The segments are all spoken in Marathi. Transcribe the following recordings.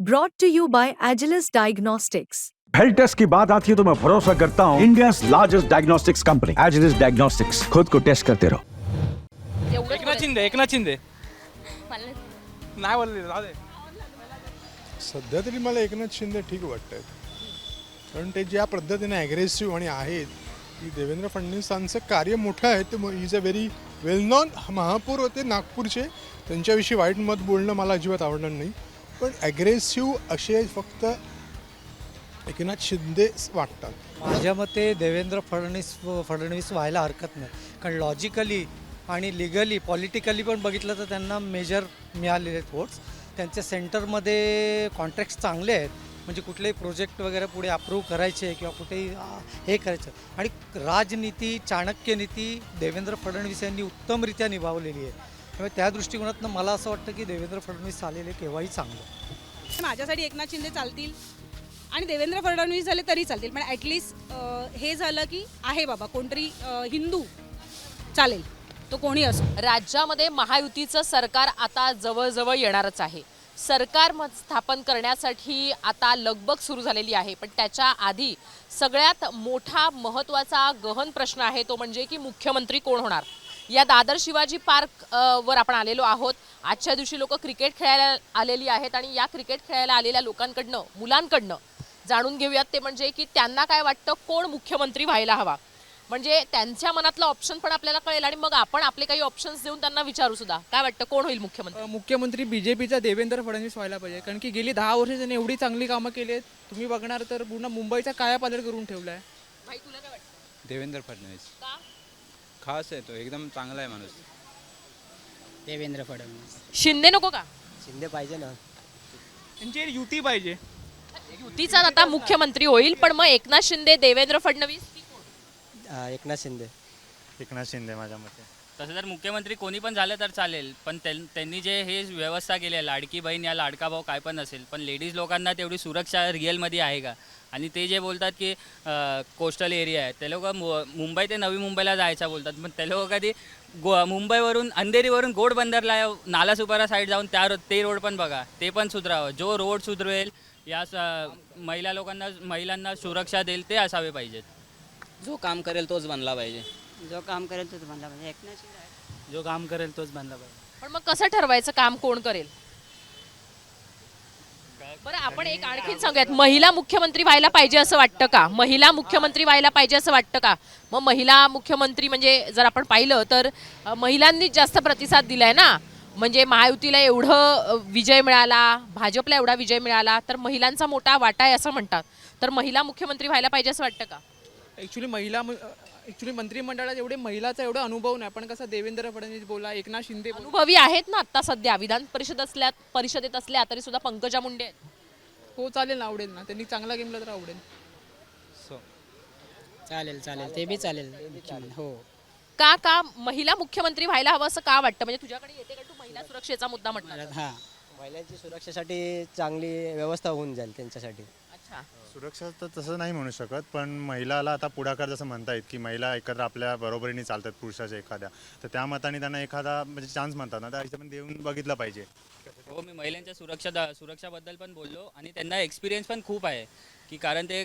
Brought to you by Agilus Diagnostics. Health test की बात आती है तो मैं भरोसा करता हूँ India largest diagnostics company Agilus diagnostics खुद को टेस्ट करते रहो एकनाथ शिंदे एकनाथ शिंदे नाही बोलले जाऊ दे सध्या तरी मला एकनाथ शिंदे ठीक वाटत आहेत कारण ते ज्या पद्धतीने ॲग्रेसिव्ह आणि आहेत की देवेंद्र फडणवीसांचं कार्य मोठं आहे ते is a very well known महापौर होते नागपूरचे. त्यांच्याविषयी वाईट मत बोलणं मला अजिबात आवडणार नाही. पण ॲग्रेसिव्ह असे फक्त एकनाथ शिंदे वाटतात. माझ्या मते देवेंद्र फडणवीस फडणवीस व्हायला हरकत नाही. कारण लॉजिकली आणि लिगली पॉलिटिकली पण बघितलं तर त्यांना मेजर मिळालेले आहेत वोट्स त्यांच्या सेंटरमध्ये कॉन्ट्रॅक्ट्स चांगले आहेत. म्हणजे कुठलेही प्रोजेक्ट वगैरे पुढे अप्रूव्ह करायचे किंवा कुठेही हे करायचं. आणि राजनीती चाणक्यनीती देवेंद्र फडणवीस यांनी उत्तमरित्या निभावलेली आहे. त्यामुळे त्या दृष्टिकोनातनं मला असं वाटतं की देवेंद्र फडणवीस आलेले केव्हाही चांगलं. माझ्यासाठी एकनाथ शिंदे चालतील आणि देवेंद्र फडणवीस झाले तरी चालतील. पण ॲटलिस्ट हे झालं की आहे बाबा कोणतरी हिंदू चालेल. तो कोणी असो. राज्यामध्ये महायुतीचं सरकार आता जवळजवळ येणारच आहे. सरकार म- स्थापन करण्यासाठी आता लगबग सुरू झालेली आहे. पण त्याच्या आधी सगळ्यात मोठा महत्त्वाचा गहन प्रश्न आहे तो म्हणजे की मुख्यमंत्री कोण होणार? या दादर शिवाजी पार्क वर आपण आलेलो आहोत. आजच्या दिवशी लोक क्रिकेट खेळायला आलेली आहेत आणि या क्रिकेट खेळायला आलेल्या लोकांकडनं मुलांकडनं जाणून घेऊयात ते म्हणजे की त्यांना काय वाटतं कोण मुख्यमंत्री व्हायला हवा? म्हणजे त्यांच्या मनातलं ऑप्शन पण आपल्याला कळेल आणि मग आपण आपले काही ऑप्शन्स देऊन त्यांना विचारू सुद्धा. काय वाटतं कोण होईल मुख्यमंत्री? मुख्यमंत्री बीजेपीचा देवेंद्र फडणवीस व्हायला पाहिजे. कारण की गेली दहा वर्ष त्यांनी एवढी चांगली कामं केली आहेत. तुम्ही बघणार तर पूर्ण मुंबईचा कायापालट करून ठेवला आहे भाई तुला काय वाटतं? देवेंद्र फडणवीस. का? खास आहे तो एकदम चांगला आहे माणूस. देवेंद्र फडणवीस. शिंदे नको का? शिंदे पाहिजे ना. त्यांची युती पाहिजे. युतीचा आता मुख्यमंत्री होईल पण मग एकनाथ शिंदे देवेंद्र फडणवीस? की कोण? अं, एकनाथ शिंदे. एकनाथ शिंदे माझ्या मते. तसं तर मुख्यमंत्री कोणी पण झालं तर चालेल पण त्यां- त्यांनी जे हे व्यवस्था केली आहे लाडकी बहीण या लाडका भाऊ काय पण असेल पण लेडीज लोकांना तेवढी सुरक्षा रिअलमध्ये आहे का? आणि ते जे बोलतात की कोस्टल एरिया आहे ते लोक मुंबई ते नवी मुंबईला जायचं बोलतात पण ते लोक कधी गो मुंबईवरून अंधेरीवरून गोड बंदरला नाला सुपारा साईड जाऊन त्या रो ते रोड पण बघा ते पण सुधरावं. जो रोड सुधरवेल या स- महिला लोकांना महिलांना सुरक्षा देईल ते असावे पाहिजेत. जो काम करेल तोच बनला पाहिजे. जो काम करेल तोच बनला पाहिजे. एकनाथ शिंदे जो काम करेल तोच बांधला पाहिजे. पण मग कसं ठरवायचं काम? कोण करेल? बरं आपण एक आणखीन सांगूयात. महिला मुख्यमंत्री व्हायला पाहिजे असं वाटतं का? महिला मुख्यमंत्री व्हायला पाहिजे असं वाटतं का? मग महिला मुख्यमंत्री म्हणजे जर आपण पाहिलं तर अ, महिलांनीच जास्त प्रतिसाद दिलाय ना? म्हणजे महायुतीला एवढं अ, विजय मिळाला भाजपला एवढा विजय मिळाला तर महिलांचा मोठा वाटा आहे असं म्हणतात. तर महिला मुख्यमंत्री व्हायला पाहिजे असं वाटतं का? ॲक्च्युली महिला ॲक्च्युली मंत्रिमंडळात एवढे महिलाचा एवढा अनुभव नाही. पण कसं देवेंद्र फडणवीस बोला एकनाथ शिंदे बोला. अनुभवी आहेत ना आता सध्या. विधान परिषद असल्या परिषदेत असल्या तरी सुद्धा पंकजा मुंडे आहेत. हो चालेल ना आवडेल ना. त्यांनी चांगला गेमला तर आवडेल. चालेल चालेल. ते बी चालेल. हो. का का महिला मुख्यमंत्री व्हायला हवं असं का वाटतं? म्हणजे तुझ्याकडे येते का तू महिला सुरक्षेचा मुद्दा म्हटला हां. महिलांची सुरक्षेसाठी चांगली व्यवस्था होऊन जाईल त्यांच्यासाठी. सुरक्षा तर तसं नाही म्हणू शकत पण महिलाला आता पुढाकार जसं म्हणतायत की महिला एकत्र आपल्या बरोबरीने चालतात पुरुषाच्या एखाद्या तर त्या मताने त्यांना एखादा म्हणजे चान्स म्हणतात ना त्या हिशोबाने देऊन बघितलं पाहिजे. हो मी महिलांच्या सुरक्षा सुरक्षाबद्दल पण बोललो आणि त्यांना एक्सपिरियन्स पण खूप आहे की कारण ते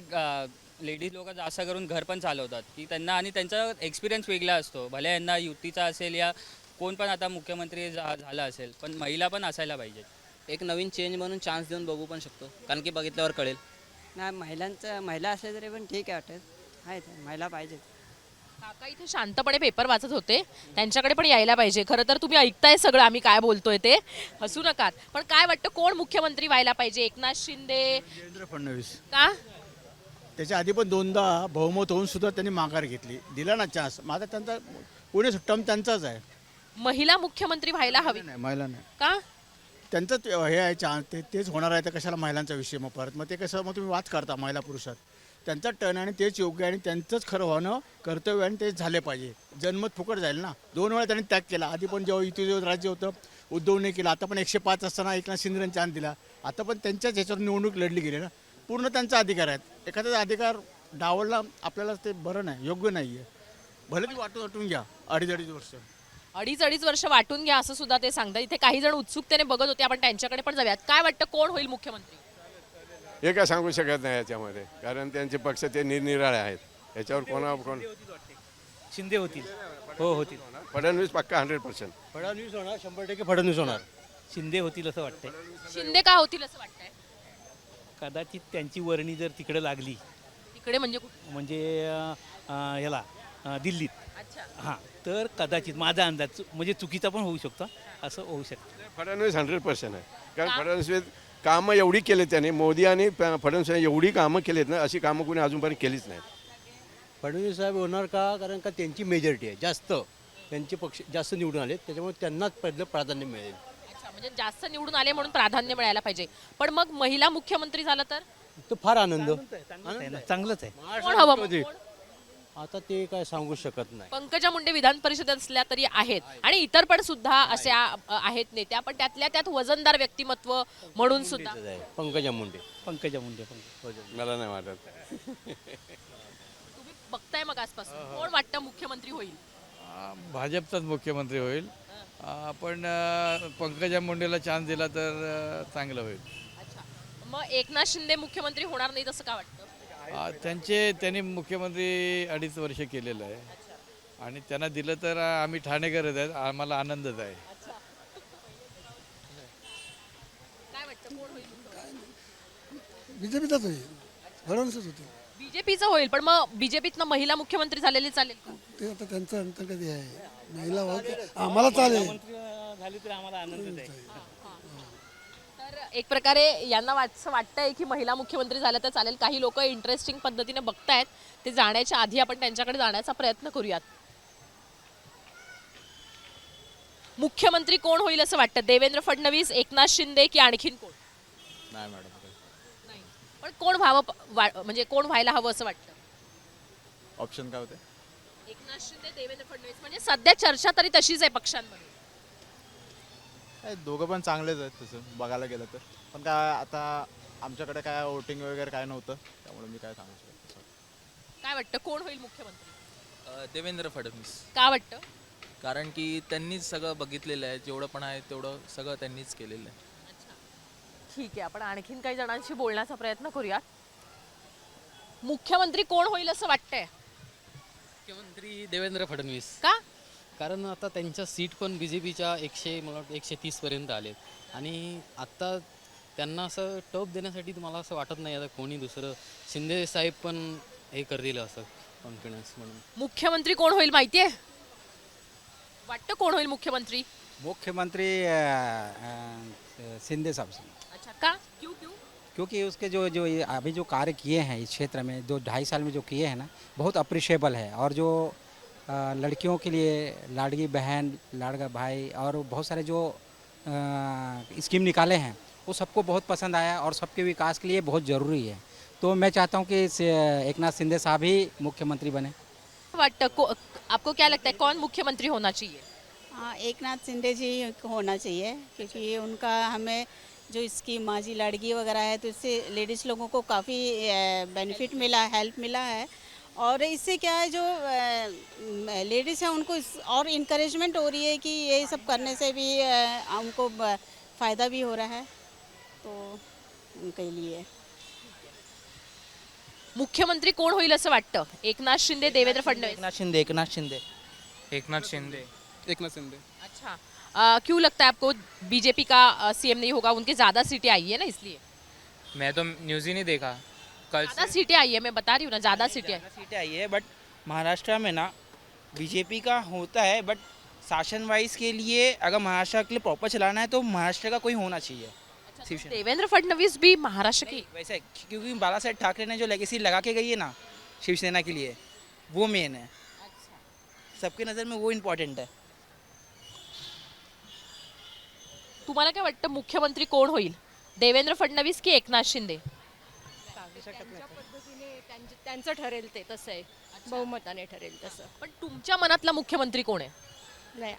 लेडीज लोक जास्त करून घर पण चालवतात की त्यांना आणि त्यांचा एक्सपिरियन्स वेगळा असतो भले यांना युतीचा असेल या कोण पण आता मुख्यमंत्री झा झाला असेल पण महिला पण असायला पाहिजेत एक नवीन चेंज म्हणून चान्स देऊन बघू पण शकतो कारण की बघितल्यावर कळेल. नाही महिलांचं महिला असले तरी पण ठीक आहे वाटत. आहेत महिला पाहिजेत काका इथे शांतपणे पेपर वाचत होते. त्यांच्याकडे पण यायला पाहिजे. खरं तर तुम्ही ऐकताय सगळं आम्ही काय बोलतोय ते. हसू नकात पण काय वाटतं कोण मुख्यमंत्री व्हायला पाहिजे? एकनाथ शिंदे? देवेंद्र फडणवीस. का? त्याच्या आधी पण दोनदा बहुमत होऊन सुद्धा त्यांनी माघार घेतली. दिला ना चान्स माझा त्यांचा पुणे टर्म त्यांचाच आहे. महिला मुख्यमंत्री व्हायला हवी. नाही महिला नाही. का? त्यांचंच हे आहे चान्स ते तेच होणार आहे तर कशाला महिलांचा विषय मग परत? मग ते कसं मग तुम्ही वाद करता महिला पुरुषात. त्यांचा टर्न आणि तेच योग्य आहे आणि त्यांचंच खरं होणं कर्तव्य आणि तेच झाले पाहिजे. जन्मत फुकट जाईल ना? दोन वेळा त्यांनी त्याग केला. आधी पण जेव्हा युती जेव्हा राज्य होतं उद्धवने केलं. आता पण एकशे पाच असताना एकनाथ शिंदेने चान्स दिला. आता पण त्यांच्याच ह्याच्यावर निवडणूक लढली गेली ना? पूर्ण त्यांचा अधिकार आहेत एखाद्याचा अधिकार डावलला आपल्याला ते बरं नाही योग्य नाही आहे भले ती वाटून वाटून घ्या अडीच अडीच वर्ष. अडीच अडीच वर्ष वाटून घ्या असं सुद्धा ते सांगतात. इथे काही जण उत्सुकतेने बघत होते आपण त्यांच्याकडे पण जाऊयात. काय वाटतं कोण होईल मुख्यमंत्री? हे काय सांगू शकत नाही याच्यामध्ये कारण त्यांचे पक्ष ते निरनिराळे आहेत. याच्यावर कोणा कोण शिंदे होतील. हो होतील. फडणवीस पक्का हंड्रेड पर्सेंट फडणवीस होणार शंभर टक्के फडणवीस होणार. शिंदे होतील असं वाटतंय. शिंदे का होतील असं वाटतंय? कदाचित त्यांची वर्णी जर तिकडे लागली तिकडे म्हणजे कुठे? म्हणजे अं, अं, ह्याला अं, दिल्लीत. हां तर कदाचित माझा अंदाज म्हणजे चुकीचा पण होऊ शकतो असं होऊ शकतं. फडणवीस हंड्रेड पर्सेंट आहे. कारण फडणवीस कामं एवढी केली त्याने मोदी आणि फडणवीस एवढी कामं केलीत ना अशी कामं कोणी अजूनपर्यंत केलीच नाहीत. फडणवीस साहेब होणार का? कारण का त्यांची मेजॉरिटी आहे जास्त. त्यांचे पक्ष जास्त निवडून आले त्याच्यामुळे त्यांनाच पहिलं प्राधान्य मिळेल. अच्छा म्हणजे जास्त निवडून आले म्हणून प्राधान्य मिळायला पाहिजे. पण मग महिला मुख्यमंत्री झालं तर? तर फार आनंद. चांगलंच आहे कोण हवं मग? मुख्यमंत्री. कोण? आता ते काय सांगू शकत नाही. पंकजा मुंडे विधान परिषदेत असल्या तरी आहेत. आणि इतर पण सुद्धा अशा अ, आहेत नेत्या पण त्यातल्या त्यात वजनदार व्यक्तिमत्व म्हणून सुद्धा आहे, पंकजा मुंडे. पंकजा मुंडे पंकजा. मला नाही वाटत. तुम्ही बघताय मग आजपासून. कोण वाटतं मुख्यमंत्री होईल? भाजपचाच मुख्यमंत्री होईल. पण पंकजा मुंडेला चान्स दिला तर चांगलं होईल. अच्छा. मग एकनाथ शिंदे मुख्यमंत्री होणार नाही तसं का वाटतं? त्यांचे त्यांनी मुख्यमंत्री अडीच वर्ष केलेलं आहे. आणि त्यांना दिलं तर आम्ही ठाणेकरच आहेत आम्हाला आनंदच आहे. काय वाटतं कोण होईल? बीजेपीचाच होईल. फडणवीसच होते बीजेपीचं होईल पण मग बीजेपीतनं महिला मुख्यमंत्री झालेली चालेल का? ते आता त्यांचं अंतर्गत हे आहे? महिला आम्हाला चालेल. झाली तर आम्हाला आनंदच आहे. एक प्रकारे यांना वाट वाटतंय की महिला मुख्यमंत्री झाल्या तर चालेल. काही लोक इंटरेस्टिंग पद्धतीने बघतायत. ते जाण्याच्या आधी आपण त्यांच्याकडे जाण्याचा प्रयत्न करूयात. मुख्यमंत्री कोण होईल असं वाटतं? देवेंद्र फडणवीस एकनाथ शिंदे की आणखीन कोण? नाही मॅडम नाही. पण कोण व्हावं प- वा- म्हणजे कोण व्हायला हवं असं वाटतं? ऑप्शन काय होते? एकनाथ शिंदे देवेंद्र फडणवीस. म्हणजे सध्या चर्चा तरी तशीच आहे पक्षांमध्ये. दोघं पण चांगलेच आहेत तसं बघायला गेलं तर. पण काय आता आमच्याकडे काय वोटिंग वगैरे काय नव्हतं त्यामुळे मी काय सांगू शकतो काय वाटतं कोण होईल मुख्यमंत्री? देवेंद्र फडणवीस. का वाटतं? कारण की त्यांनीच सगळं बघितलेलं आहे जेवढं पण आहे तेवढं सगळं त्यांनीच केलेलं आहे. ठीक आहे आपण आणखीन काही जणांशी बोलण्याचा प्रयत्न करूयात. मुख्यमंत्री कोण होईल असं वाटतंय? मुख्यमंत्री देवेंद्र फडणवीस. का? कारण आता त्यांच्या सीट पण बी जे पीच्या एकशे मला वाटतं एकशे तीसपर्यंत आलेत. आणि आत्ता त्यांना असं टप देण्यासाठी तुम्हाला असं वाटत नाही आता कोणी दुसरं. शिंदे साहेब पण हे करतील असं कॉन्फिडन्स म्हणून. मुख्यमंत्री कोण होईल माहितीये? वाटतं कोण होईल मुख्यमंत्री? मुख्यमंत्री शिंदे साहब से. अच्छा का? क्यों क्यों? क्योंकि उसके जो जो अभी जो कार्य किए हैं इस क्षेत्र में दो ढाई साल में जो किए हैं ना बहुत अप्रिशिएबल है। और जो लड़कियों के लिए लाड़की बहन लाडगा भाई और बहुत सारे जो स्कीम निकाले हैं वो सबको बहुत पसंद आया और सबके विकास के लिए बहुत ज़रूरी है। तो मैं चाहता हूँ कि एक नाथ शिंदे साहब ही मुख्यमंत्री बने। आपको क्या लगता है कौन मुख्यमंत्री होना चाहिए? हाँ एक नाथ शिंदे जी होना चाहिए क्योंकि उनका हमें जो स्कीम माझी लड़की वगैरह है तो इससे लेडीज़ लोगों को काफ़ी बेनिफिट मिला हेल्प मिला है। और इससे क्या है जो लेडीज़ हैं उनको और इनक्रेजमेंट हो रही है कि ये सब करने से भी उनको फ़ायदा भी हो रहा है तो उनके लिए। मुख्यमंत्री कोण होईल असं वाटतं? एकनाथ शिंदे देवेंद्र फडणवीस. एकनाथ शिंदे एकनाथ शिंदे. एकनाथ शिंदे. एकनाथ शिंदे. अच्छा. क्यों लगता है आपको बीजेपी का सीएम नहीं होगा? उनके ज़्यादा सीटें आई है ना इसलिए. मैं तो न्यूज़ ही नहीं देखा. कल ज़्यादा सीटें आई है मैं बता रही हूँ ना ज़्यादा सीटें। आई सीटें आई है बट महाराष्ट्र में ना बीजेपी का होता है बट शासन वाइज के लिए अगर महाराष्ट्र के लिए प्रॉपर चलाना है तो महाराष्ट्र का कोई होना चाहिए। शिवसेना देवेंद्र फडणवीस भी महाराष्ट्र की वैसे क्योंकि बाला साहेब ठाकरे ने जो लेगेसी लगा के गई है ना शिवसेना के लिए वो मेन है। सबके नज़र में वो इम्पोर्टेंट है। तुम्हाला काय वाटतं मुख्यमंत्री कोण होईल? देवेंद्र फडणवीस की एकनाथ शिंदे? त्यांचं ठरेल ते तसं आहे. बहुमताने ठरेल तसं. पण तुमच्या मनातला मुख्यमंत्री कोण आहे? नाही.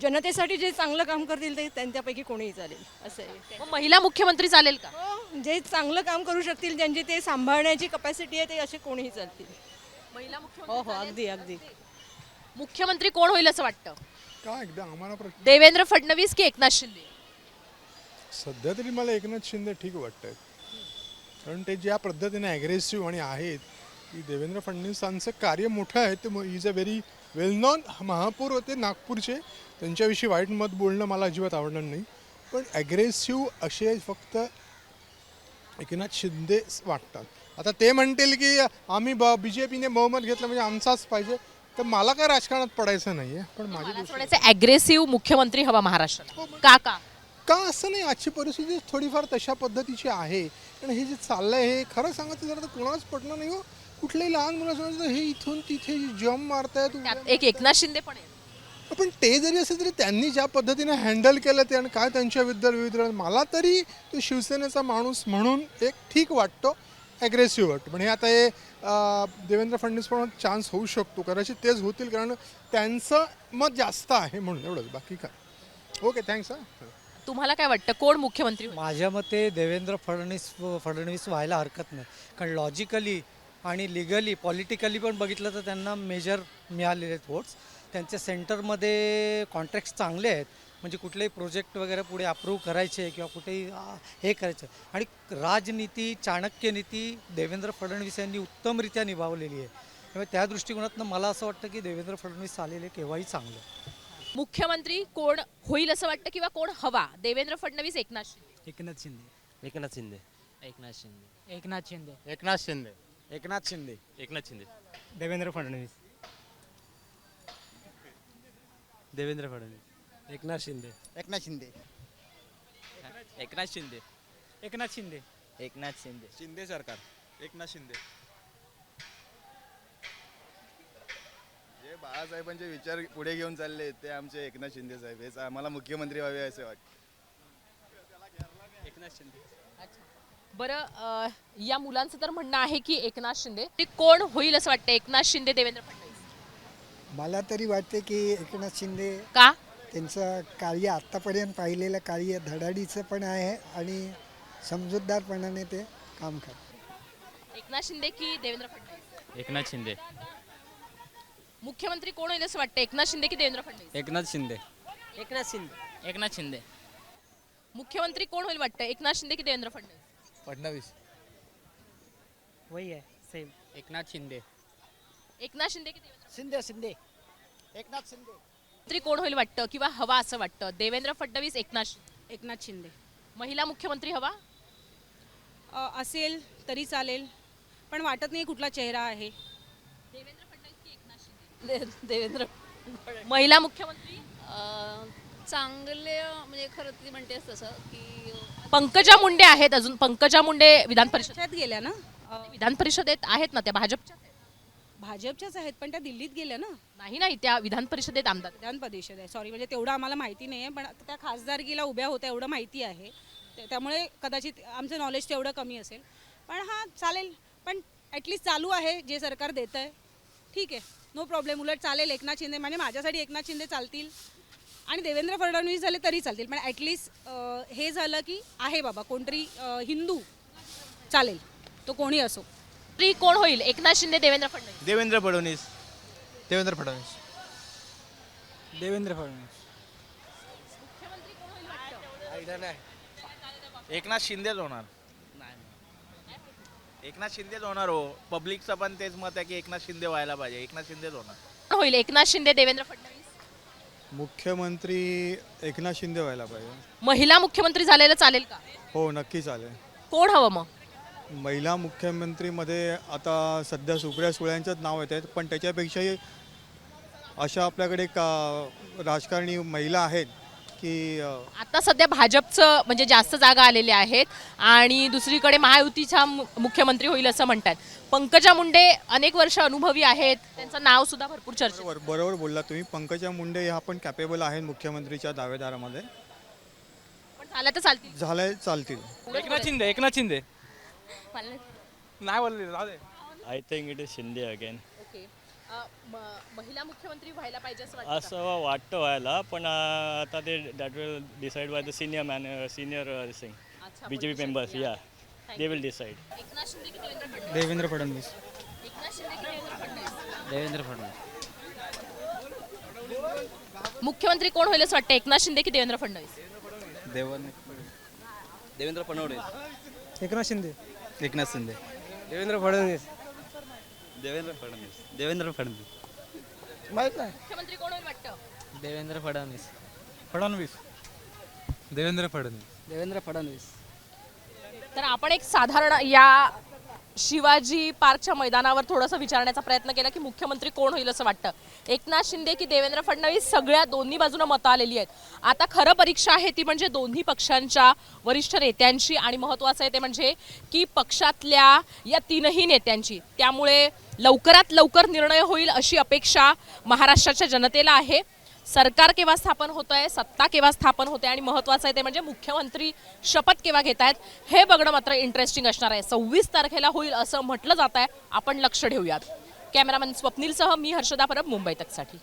जनतेसाठी जे चांगलं काम करतील ते त्यांच्यापैकी कोणीही चालेल. असं आहे. मग महिला मुख्यमंत्री चालेल का? हो, जे चांगलं काम करू शकतील ज्यांची ते सांभाळण्याची कपॅसिटी आहे ते असे कोणीही चालतील. महिला हो हो अगदी अगदी. मुख्यमंत्री कोण होईल असं वाटतं? का एकदा आम्हाला प्रश्न देवेंद्र फडणवीस की एकनाथ शिंदे? सध्या तरी मला एकनाथ शिंदे ठीक वाटत आहेत कारण ते ज्या पद्धतीने ॲग्रेसिव्ह आणि आहेत की देवेंद्र फडणवीसांचं कार्य मोठं आहे ते is a very well known महापौर होते नागपूरचे. त्यांच्याविषयी वाईट मत बोलणं मला अजिबात आवडणार नाही. पण ॲग्रेसिव्ह असे फक्त एकनाथ शिंदे वाटतात. आता ते म्हणतील की आम्ही ब बी जे पीने बहुमत घेतलं म्हणजे आमचाच पाहिजे. तर मला काय राजकारणात पडायचं नाही आहे पण माझी ॲग्रेसिव्ह मुख्यमंत्री हवा महाराष्ट्राला. का का? का असं नाही? आजची परिस्थिती थोडीफार तशा पद्धतीची आहे. पण हे जे चाललंय हे खरं सांगायचं जरा तर कोणालाच पटणार नाही हो. कुठल्याही लहान मुलं समजतं हे इथून तिथे जम मारतायत त्यात एक एकनाथ शिंदे पण आहे पण ते जरी असेल तरी त्यांनी ज्या पद्धतीने हँडल केलं ते आणि काय त्यांच्याबद्दल विविध मला तरी तो शिवसेनेचा माणूस म्हणून एक ठीक वाटतो ॲग्रेसिव्ह वाटतो. हे आता हे देवेंद्र फडणवीस पण चान्स होऊ शकतो. कदाचित तेच होतील कारण त्यांचं मत जास्त आहे म्हणून एवढंच. बाकी काय? ओके थँक्स हां. तुम्हाला काय वाटतं? कोण मुख्यमंत्री होईल? माझ्या मते देवेंद्र फडणवीस फडणवीस व्हायला हरकत नाही. कारण लॉजिकली आणि लिगली पॉलिटिकली पण बघितलं तर त्यांना मेजर मिळालेले आहेत वोट्स त्यांच्या सेंटरमध्ये कॉन्ट्रॅक्ट्स चांगले आहेत. म्हणजे कुठलेही प्रोजेक्ट वगैरे पुढे अप्रूव्ह करायचे किंवा कुठेही आ, हे करायचं. आणि राजनीती चाणक्य नीती देवेंद्र फडणवीस यांनी उत्तमरित्या निभावलेली आहे. त्यामुळे त्या दृष्टिकोनातनं मला असं वाटतं की देवेंद्र फडणवीस आलेले केव्हाही चांगलं. मुख्यमंत्री कोण होईल असं वाटतं किंवा कोण हवा देवेंद्र फडणवीस एकनाथ शिंदे एकनाथ शिंदे एकनाथ शिंदे एकनाथ शिंदे एकनाथ शिंदे एकनाथ शिंदे एकनाथ शिंदे एकनाथ शिंदे देवेंद्र फडणवीस देवेंद्र फडणवीस एकनाथ शिंदे एकनाथ शिंदे एकनाथ शिंदे एकनाथ शिंदे एकनाथ शिंदे शिंदे सरकार एकनाथ शिंदे बाळासाहेबांचे विचार पुढे घेऊन चालले ते आमचे एकनाथ शिंदे साहेब. हेच आम्हाला मुख्यमंत्री व्हावे असे वाटते. एकनाथ शिंदे. बरं अं, या मुलांचं तर म्हणणं आहे की एकनाथ शिंदे ते कोण होईल असं वाटतं एकनाथ शिंदे देवेंद्र फडणवीस. मला तरी वाटते की एकनाथ शिंदे का? त्यांचं कार्य आत्तापर्यंत पाहिलेलं कार्य धडाडीचं पण आहे आणि समजूतदारपणाने ते काम करतात. एकनाथ शिंदे की देवेंद्र फडणवीस? एकनाथ शिंदे. मुख्यमंत्री कोण होईल असं वाटतं एकनाथ शिंदे की देवेंद्र फडणवीस? एकनाथ शिंदे. एकनाथ शिंदे. एकनाथ शिंदे. मुख्यमंत्री कोण होईल वाटतं एकनाथ शिंदे की देवेंद्र फडणवीस? फडणवीस. वही आहे सेम एकनाथ शिंदे. एकनाथ शिंदे की देवेंद्र शिंदे शिंदे. एकनाथ शिंदे. मुख्यमंत्री कोण होईल वाटतं किंवा हवा असं वाटतं? देवेंद्र फडणवीस एकनाथ शिंदे? एकनाथ शिंदे. महिला मुख्यमंत्री हवा? अ, असेल तरी चालेल पण वाटत नाही कुठला चेहरा आहे. देवेंद्र देवेंद्र महिला मुख्यमंत्री? चांगले म्हणजे खरं ती म्हणतेस तसं की पंकजा मुंडे आहेत अजून. पंकजा मुंडे विधान परिषद त्यात गेल्या ना? विधान परिषदेत आहेत ना त्या भाजपच्या भाजपच्याच आहेत पण त्या दिल्लीत गेल्या ना? नाही नाही त्या विधान परिषदेत आमदार. आहेत. विधान परिषद आहे सॉरी म्हणजे तेवढं आम्हाला माहिती नाही आहे पण आता त्या खासदारकीला उभ्या होत्या एवढं माहिती आहे. ते- त्यामुळे कदाचित आमचं नॉलेज तेवढं कमी असेल. पण हां चालेल. पण ॲटलिस्ट चालू आहे जे सरकार देतं आहे ठीक आहे. नो प्रॉब्लेम उलट चालेल एकनाथ शिंदे म्हणजे माझ्यासाठी एकनाथ शिंदे चालतील. आणि देवेंद्र फडणवीस झाले तरी चालतील पण ॲटलिस्ट हे झालं की आहे बाबा कोणतरी हिंदू चालेल तो कोणी असो. तरी कोण होईल? एकनाथ शिंदे देवेंद्र फडणवीस. देवेंद्र फडणवीस. देवेंद्र फडणवीस. देवेंद्र फडणवीस. एकनाथ शिंदेच होणार. एकनाथ शिंदेच होणार हो. पब्लिकचं पण तेच मत आहे की एकनाथ शिंदे व्हायला पाहिजे. एकनाथ शिंदेच होणार. कोण होईल. एकनाथ शिंदे देवेंद्र फडणवीस. मुख्यमंत्री एकनाथ शिंदे व्हायला पाहिजे. महिला मुख्यमंत्री झालेलं चालेल का? हो नक्की चालेल. कोण हवं मग? महिला मुख्यमंत्रीमध्ये आता सध्या सुप्रिया सुळ्यांचंच नाव येत आहेत पण त्याच्यापेक्षाही अशा आपल्याकडे का राजकारणी महिला आहेत की अ, आता सध्या भाजपचं म्हणजे जास्त जागा आलेल्या आहेत आणि दुसरीकडे महायुतीचा मु- मुख्यमंत्री होईल असं म्हणतात. पंकजा मुंडे अनेक वर्ष अनुभवी आहेत त्यांचं नाव सुद्धा भरपूर चर्चेत बरोबर बरोबर बोलला तुम्ही. पंकजा मुंडे ह्या पण कॅपेबल आहेत मुख्यमंत्रीच्या दावेदारामध्ये. पण झाल्या तर चालतील. झाले चालतील. एकनाथ शिंदे एकनाथ शिंदे. नाही बोलले जाऊ दे. I think it is Shinde again महिला मुख्यमंत्री व्हायला पाहिजे असं वाटतं का? असं वाटतं व्हायला पण अं, आता ते that will decide by the senior man senior Singh. अच्छा, बी जे पी मेंबर्स. या दे. विल डिसाईड एकनाथ शिंदे की देवेंद्र फडणवीस? देवेंद्र फडणवीस. एकनाथ शिंदे की देवेंद्र फडणवीस? देवेंद्र फडणवीस. मुख्यमंत्री कोण होईल असं वाटतं? एकनाथ शिंदे की देवेंद्र फडणवीस. देवेंद्र फडणवीस. एकनाथ शिंदे. एकनाथ शिंदे. देवेंद्र फडणवीस. देवेंद्र फडणवीस. देवेंद्र फडणवीस. माहीत नाही. मुख्यमंत्री कोण होईल वाटतं? देवेंद्र फडणवीस. फडणवीस. देवेंद्र फडणवीस. देवेंद्र फडणवीस. तर आपण एक साधारण या शिवाजी पार्कच्या मैदानावर थोडंसं विचारण्याचा प्रयत्न केला की मुख्यमंत्री कोण होईल असं वाटतं. एकनाथ शिंदे की देवेंद्र फडणवीस सगळ्या दोन्ही बाजूनं मतं आलेली आहेत. आता खरं परीक्षा आहे ती म्हणजे दोन्ही पक्षांच्या वरिष्ठ नेत्यांची आणि महत्त्वाचं आहे ते म्हणजे की पक्षातल्या या तीनही नेत्यांची. त्यामुळे लवकरात लवकर निर्णय होईल अशी अपेक्षा महाराष्ट्राच्या जनतेला आहे. सरकार केव्हा स्थापन होत आहे सत्ता केव्हा स्थापन होते आणि महत्वाचं आहे ते म्हणजे मुख्यमंत्री शपथ केव्हा घेत आहेत हे बघणं मात्र इंटरेस्टिंग असणार आहे. सव्वीस तारखेला होईल असं म्हटलं जात आहे आपण लक्ष ठेवूयात. कॅमेरामॅन स्वप्नीलसह मी हर्षदा परब मुंबई तकसाठी.